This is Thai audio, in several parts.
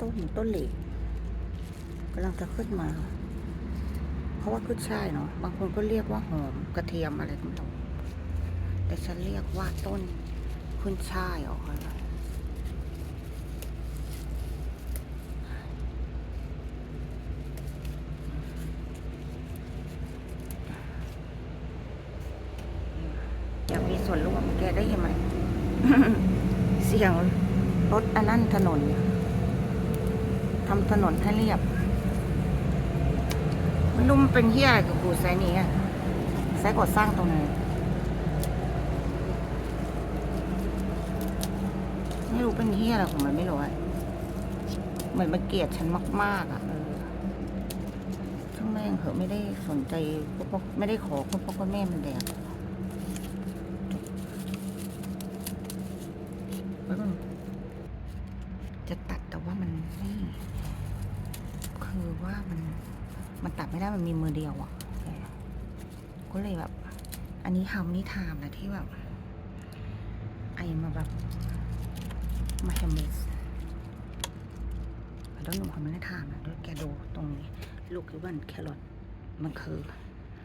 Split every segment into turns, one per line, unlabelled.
ต้นต้นเหล็กกำลังจะขึ้นมา เพราะว่าขึ้นช่ายเนาะบางคนก็เรียกว่าหอมกระเทียมอะไรก็ไม่รู้แต่ฉันเรียกว่าต้นขึ้นช่ายออกอะอยากมีส่วนร่วมแกได้ยังไงเสียงรถอันนั้นถนน ทำถนนให้เรียบไม่รู้มันเป็นเฮียอะไรกับกูไซนี้อะไซก่อสร้างตรงไหนไม่รู้เป็นเฮียอะไรของมันไม่รู้อะเหมือนมันเกลียดฉันมาก ๆอะเออช่างแม่งเหอะไม่ได้สนใจพวกพวกไม่ได้ขอพวกพ่อพ่อแม่มันแดก แล้วมันจะตัดแต่ว่ามันไม่ คือว่ามันมันตัดไม่ได้มันมีมือเดียวอะ่ะก็เลยแบบ อันนี้ทำนี่ทามนะที่แบบ ไอมาแบบมาแฮมเมสแล้วหนูทำไม่ได้ทามนะด้วยแกดูตรงนี้ ลูกคือวันแครอทมันคือ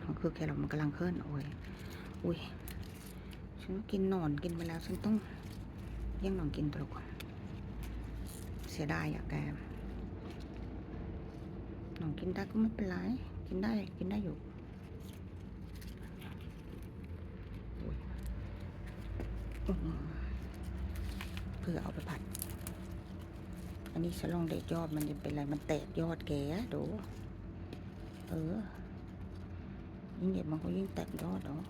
มันคือแครอทมันกำลังเคลื่อนโอ้ยอุ้ยฉันกินหนอนกินไปแล้วฉันต้องยังหนองกินตลกอะเสียดายอะแก นองกินได้ก็ไม่เป็นไร กินได้ กินได้อยู่เพื่อเอาไปผัด อันนี้ฉันลองได้ยอดมันจะเป็นอะไร มันแตกยอดแกะดู เออ ยิ่งเก็บมันก็ยิ่งแตกยอดเนาะ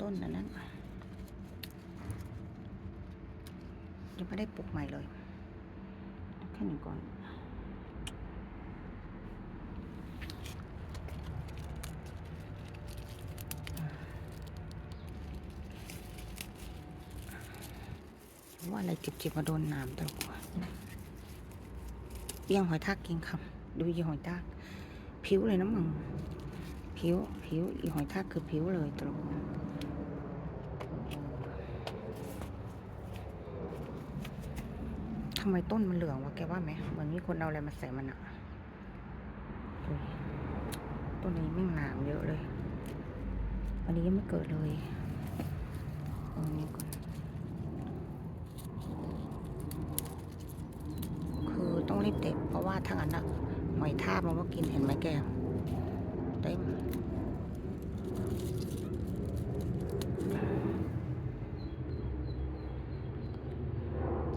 ต้นนั้นนั้น ยังไม่ได้ปลูกใหม่เลย แค่หนึ่งก่อน ว่าอะไรจิบๆมาโดนน้ำตลอดเบี้ยงหอยทากกินคำดูยีหอยทาก ผิวเลยนะมึง ผิว ผิว อีหอยทากคือผิวเลยตลอด ทำไมต้นมันเหลืองวะแกว่าไหมเหมือนมีคนเอาอะไรมาใส่มันอะต้นนี้ไม่งหนามเยอะเลย อันนี้ยังไม่เกิดเลยเอาอันนี้ก่อนคือต้องรีบเด็ดเพราะว่าถ้างั้นอะหอยทากมันก็กินเห็นไหมแกเต็ม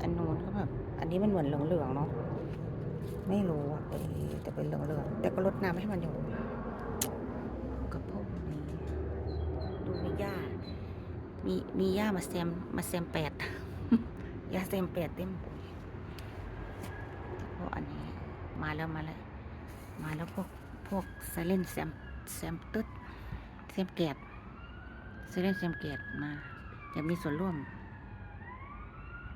อันนู้นก็แบบอันนี้มันเหมือนเหลืองๆเนาะไม่รู้อะแต่เป็นเหลืองๆแต่ก็ลดน้ำให้มันอยู่กับพวกนี้ดูมีหญ้ามีมีหญ้ามาแซมมาแซมแปดหญ้าแซมแปดเต็มพวกอันนี้มาแล้วมาแล้วมาแล้วพวกพวกไซเลนแซมแซมตึ๊ดแซมแกดไซเลนแซมแกดมาอยากมีส่วนร่วม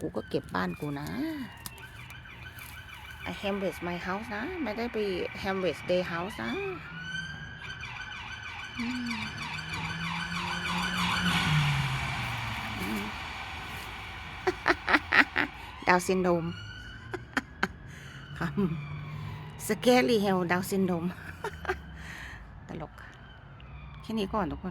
กูก็เก็บบ้านกูนะ I Hamwest my house นะ ไม่ได้ไป Hamwest day house นะดาวซินโดมครับสแกลี่เฮลดาวซินโดม ตลก แค่นี้ก่อนทุกคน